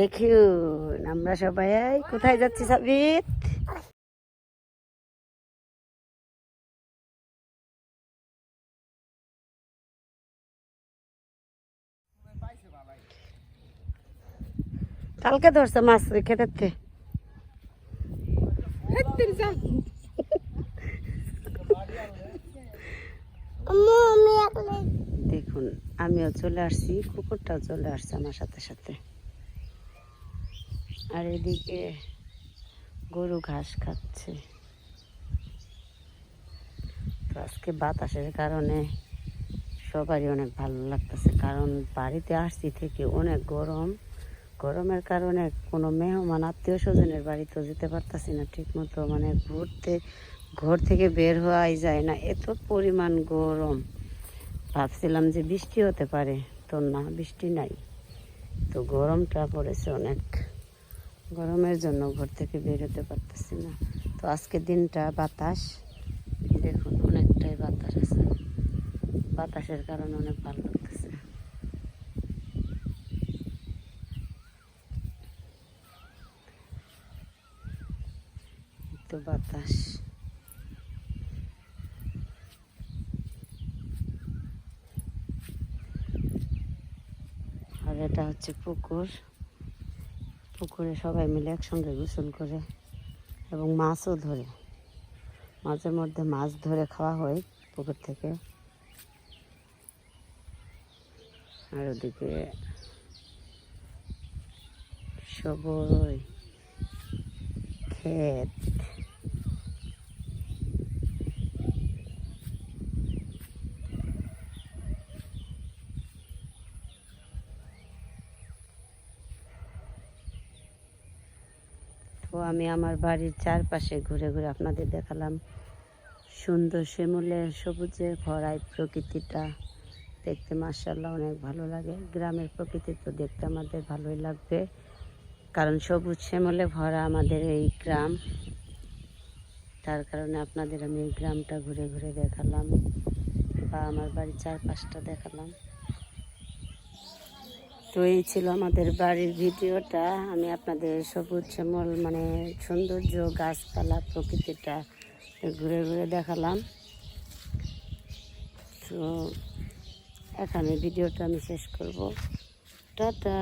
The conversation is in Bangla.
দেখুন আমরা সবাই কোথায় যাচ্ছি সাবিত? কালকে ধরছে মাছ খেতের। দেখুন আমিও চলে আসছি কুকুরটাও চলে আসছে আমার সাথে সাথে। আর এদিকে গরু ঘাস খাচ্ছে। তো আজকে বাতাসের কারণে সবারই অনেক ভালো লাগতেছে, কারণ বাড়িতে আসছি থেকে অনেক গরম। গরমের কারণে কোনো মেহমান, আত্মীয় স্বজনের বাড়িতেও যেতে পারতাছি না ঠিক মতো মানে ঘুরতে, ঘর থেকে বের হওয়াই যায় না, এত পরিমাণ গরম। ভাবছিলাম যে বৃষ্টি হতে পারে, তো না, বৃষ্টি নাই। তো গরমটা পড়েছে অনেক। গরমের জন্য ঘর থেকে বের হতে পারতেছি না। তো আজকে দিনটা বাতাস, দেখুন অনেকটাই বাতাস আছে। বাতাসের কারণে অনেক ভালো লাগতেছে। তো বাতাস। আর এটা হচ্ছে পুকুর। পুকুরে সবাই মিলে একসঙ্গে গোসল করে এবং মাছও ধরে। মাঝে মধ্যে মাছ ধরে খাওয়া হয় পুকুর থেকে। আর ওদিকে সবই ক্ষেত তো আমি আমার বাড়ির চারপাশে ঘুরে ঘুরে আপনাদের দেখালাম সুন্দর শিমুলের সবুজে ভরাই প্রকৃতিটা। দেখতে মার্শাল্লাহ অনেক ভালো লাগে। গ্রামের প্রকৃতি তো দেখতে আমাদের ভালোই লাগবে। কারণ সবুজ শ্যামলে ভরা আমাদের এই গ্রাম। তার কারণে আপনাদের আমি এই গ্রামটা ঘুরে ঘুরে দেখালাম বা আমার বাড়ির চারপাশটা দেখালাম। এই ছিল আমাদের বাড়ির ভিডিওটা। আমি আপনাদের সবুজ শ্যামল মানে সৌন্দর্য, গাছপালা, প্রকৃতিটা ঘুরে ঘুরে দেখালাম। তো এখানে ভিডিওটা আমি শেষ করব। টাটা!